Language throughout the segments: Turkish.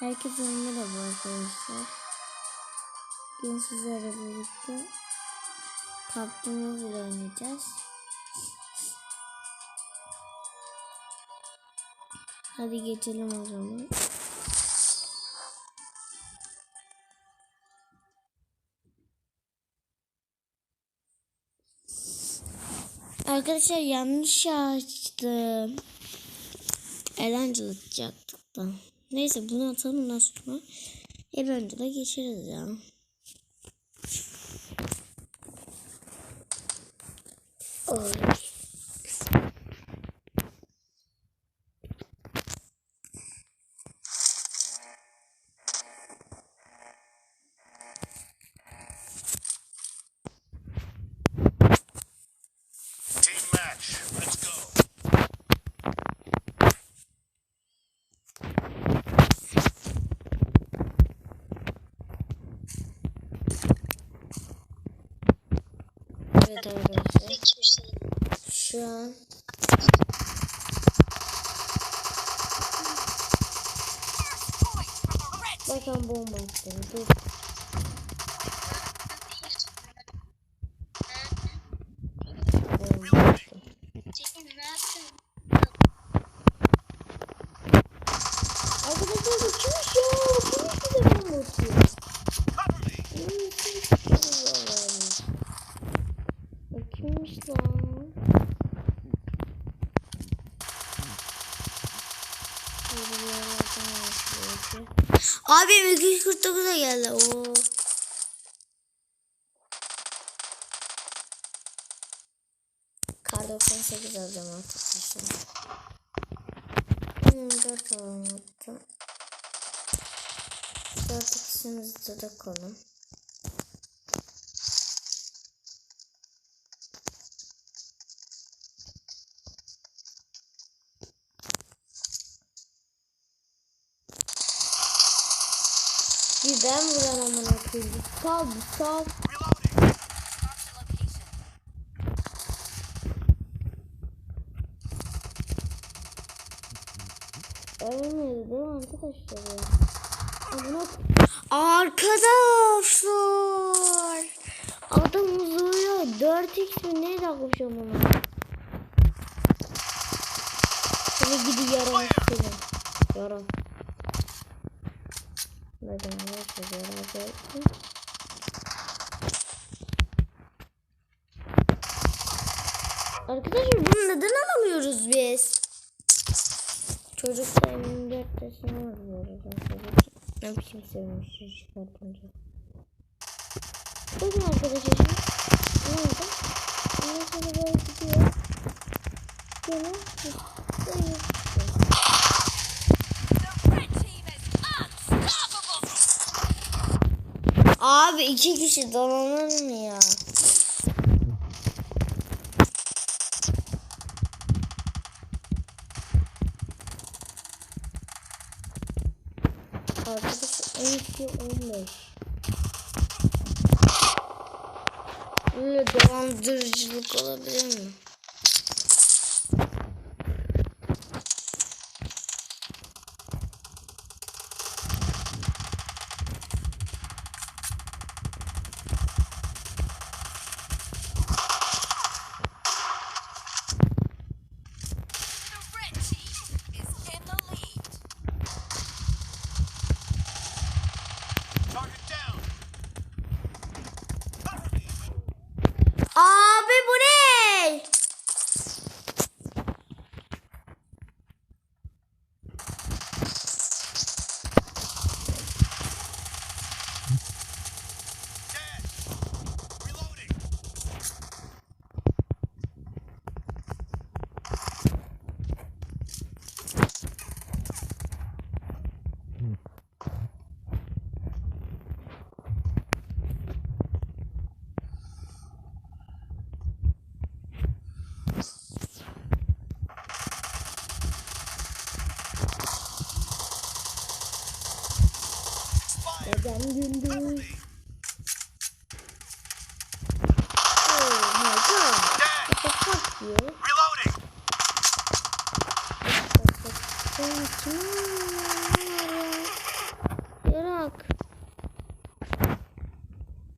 Herkese merhaba arkadaşlar. Bugün sizlerle birlikte PUBG Mobile oynayacağız. Hadi geçelim o zaman. Arkadaşlar yanlış açtım. Eğlenceli atacaktık da. Neyse bunu atalım ondan sonra Eğlenceli geçeriz ya. Oy. Evet arkadaşlar. Şu an Bakın bomba istedim. Dur. Bomba istedim. Tekin ne yaptın? Arkadaşlar bu kimmiş ya? Kimmiş bize bomba atıyor? Cover me. Hmm, kimmiş bize bomba vermiş? O kimmiş lan? Böyle bir yerlerden başlıyor. Abi 249'a geldi. Oo. Kar 98 alacağım arkadaşlar. Hmm, 4 alalım attım. 4 ikisimizi de koyalım. Bir ben vuran amına koyayım. Sal sal. Reloading. Ölmedi değil mi arkadaşlar ya? Amına Arkadaşlar. Adam uzayıyor. 4x mi ne takmış amına? Seni gidi yaram seni. Yaram. Neden neyse beraber. Arkadaşlar bunu neden alamıyoruz biz? Çocukta 24 yaşına alıyoruz arkadaşlar. Ne biçim sevmişiz çıkartınca. Bakın arkadaşlar. Ne oldu? Ondan sonra böyle gidiyor. Gene zıplıyor. İki kişi dolanır mı ya? Arkadaşlar 12 15. Böyle dolandırıcılık olabilir mi? Cover gündüz? Oh my god. The fuck diyor. Reloading. Sen kim? Bırak.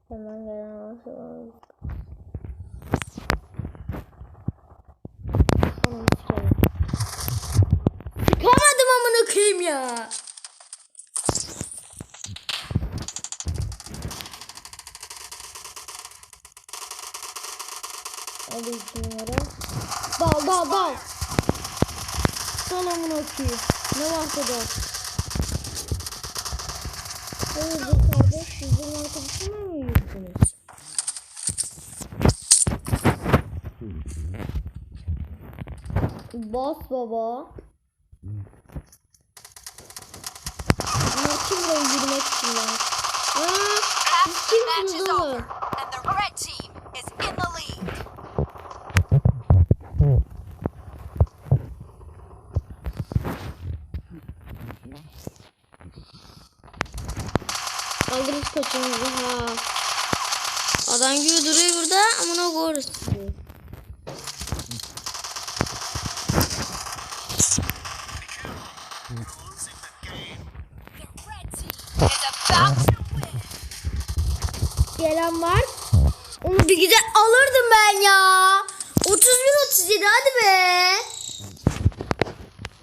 Hemen gelen sikerim. Sıkamadım amına koyayım ya. İki numara. Dal dal dal. Dal amına. Ne varsa dal. Hayırdır kardeş? Siz benim arkadaşımla mı yürüdünüz? Bas baba. Bunlar kim buraya yürümek için lan? Aa, siz kimsiniz oğlum? Alırız kaçımızı ha. Adam gibi duruyor burada about to win. Gelen var. Onu bir güzel alırdım ben ya. 31 37 hadi be.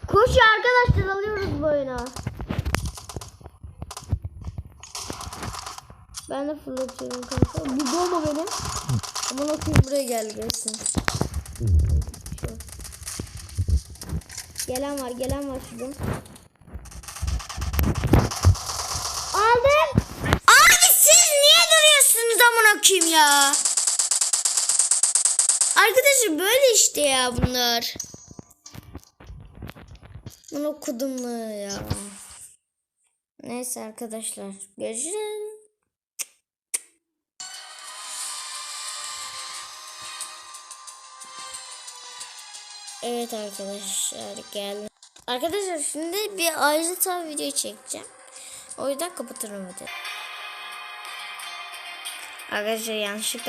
Koş arkadaşlar alıyoruz bu oyunu. Ben de fırlatıyorum kanka. Bir bomba benim. Aman okuyayım buraya gel gelsin. Gelen var gelen var şuradan. Aldım. Abi siz niye duruyorsunuz amına koyayım ya? Arkadaşlar böyle işte ya bunlar. Bunu okudum mu ya? Neyse arkadaşlar. Görüşürüz. Evet arkadaşlar geldim. Arkadaşlar şimdi bir ayrıca video çekeceğim. O yüzden kapatırım hadi. Arkadaşlar yanlışlıkla